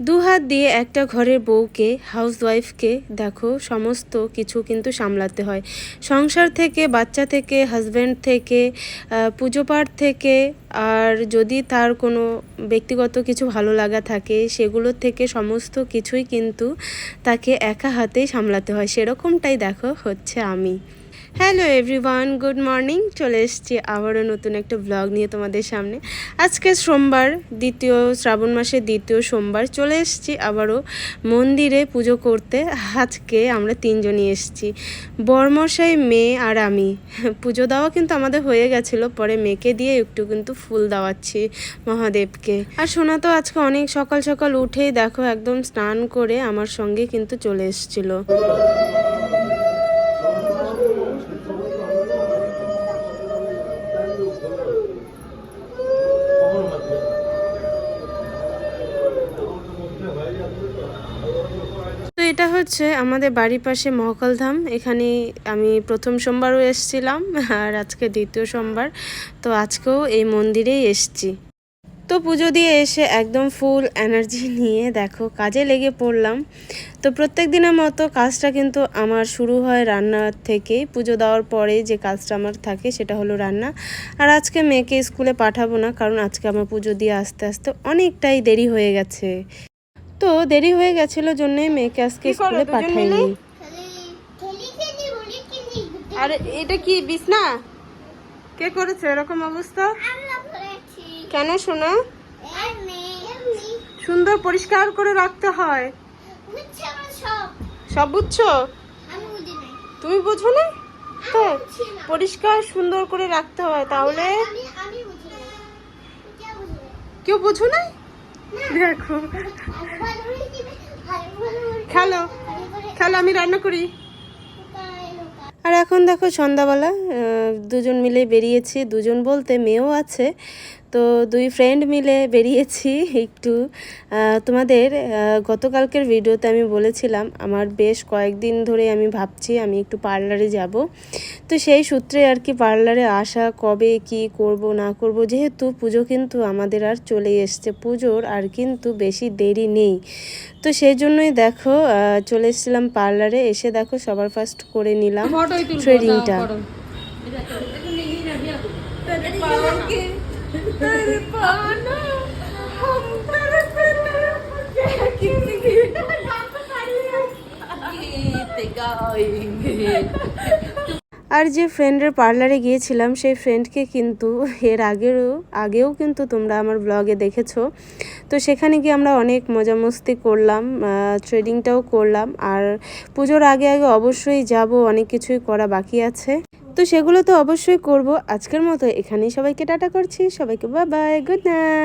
দু হাত দিয়ে একটা ঘরের বউকে হাউসওয়াইফকে দেখো, সমস্ত কিছু কিন্তু সামলাতে হয়। সংসার থেকে, বাচ্চা থেকে হাজব্যান্ড থেকে পুজো পাঠ থেকে, আর যদি তার কোনো ব্যক্তিগত কিছু ভালো লাগা থাকে সেগুলোর থেকে সমস্ত কিছুই কিন্তু তাকে একা হাতেই সামলাতে হয়। সেরকমটাই দেখো হচ্ছে আমি। হ্যালো এভরিওয়ান গুড মর্নিং চলে এসেছি আবারও নতুন একটা ব্লগ নিয়ে তোমাদের সামনে। আজকে সোমবার, দ্বিতীয় শ্রাবণ মাসের দ্বিতীয় সোমবার। চলে এসেছি আবারও মন্দিরে পুজো করতে। আজকে আমরা তিনজনই এসেছি। বরমশাই, মেয়ে আর আমি। পুজো দেওয়া কিন্তু আমাদের হয়ে গেছিল। পরে মেয়েকে দিয়ে একটু কিন্তু ফুল দেওয়াচ্ছি মহাদেবকে। আর সোনা তো আজকে অনেক সকাল সকাল উঠেই দেখো, একদম স্নান করে আমার সঙ্গে কিন্তু চলে এসেছিল। এটা হচ্ছে আমাদের বাড়ির পাশে মহাকালধাম। এখানে আমি প্রথম সোমবারও এসেছিলাম আর আজকে দ্বিতীয় সোমবার। তো আজকেও এই মন্দিরেই এসছি। তো পুজো দিয়ে এসে একদম ফুল এনার্জি নিয়ে দেখো, কাজে লেগে পড়লাম। তো প্রত্যেক দিনের মতো কাজটা কিন্তু আমার শুরু হয় রান্নার থেকে। পুজো দেওয়ার পরে যে কাজটা আমার থাকে সেটা হলো রান্না। আর আজকে মেয়েকে স্কুলে পাঠাবো না, কারণ আজকে আমার পুজো দিয়ে আস্তে আস্তে অনেকটাই দেরি হয়ে গেছে। তো দেরি হয়ে গেছিল জন্যই মেয়েকে আজকে স্কুলে পাঠাইনি আর এটা কি বিছনা? কে করেছে? এরকম অবস্থা? কেন শোনা? সুন্দর পরিষ্কার করে রাখতে হয়। সব বুঝছ? তুমি বুঝো না? তো পরিষ্কার সুন্দর করে রাখতে হয় তাহলে? কেউ বুঝো না? দেখো। খেলো আমি রান্না করি। আর এখন দেখো সন্ধ্যাবেলা দুজন মিলে বেরিয়েছি, দুজন বলতে মেয়েও আছে। তো দুই ফ্রেন্ড মিলে বেরিয়েছি একটু। তোমাদের গতকালকের ভিডিওতে আমি বলেছিলাম আমার বেশ কয়েকদিন ধরে আমি ভাবছি আমি একটু পার্লারে যাব। তো সেই সূত্রে আর কি পার্লারে আসা কবে কি করব না করব যেহেতু পুজো কিন্তু আমাদের আর চলে এসছে। পুজোর আর কিন্তু বেশি দেরি নেই। তো সেই জন্যই দেখো চলে এসেছিলাম পার্লারে এসে দেখো সবার ফার্স্ট করে নিলাম থ্রেডিংটা আর যে ফ্রেন্ডের পার্লারে গিয়েছিলাম, সেই ফ্রেন্ডকে কিন্তু এর আগেরও আগেও কিন্তু তোমরা আমার ব্লগে দেখেছ। তো সেখানে গিয়ে আমরা অনেক মজা মস্তি করলাম ট্রেডিংটাও করলাম। আর পুজোর আগে আগে অবশ্যই যাব, অনেক কিছুই করা বাকি আছে। তো সেগুলো তো অবশ্যই করব। আজকের মতো এখানেই সবাইকে টাটা করছি। সবাইকে বা বাই গুড নাইট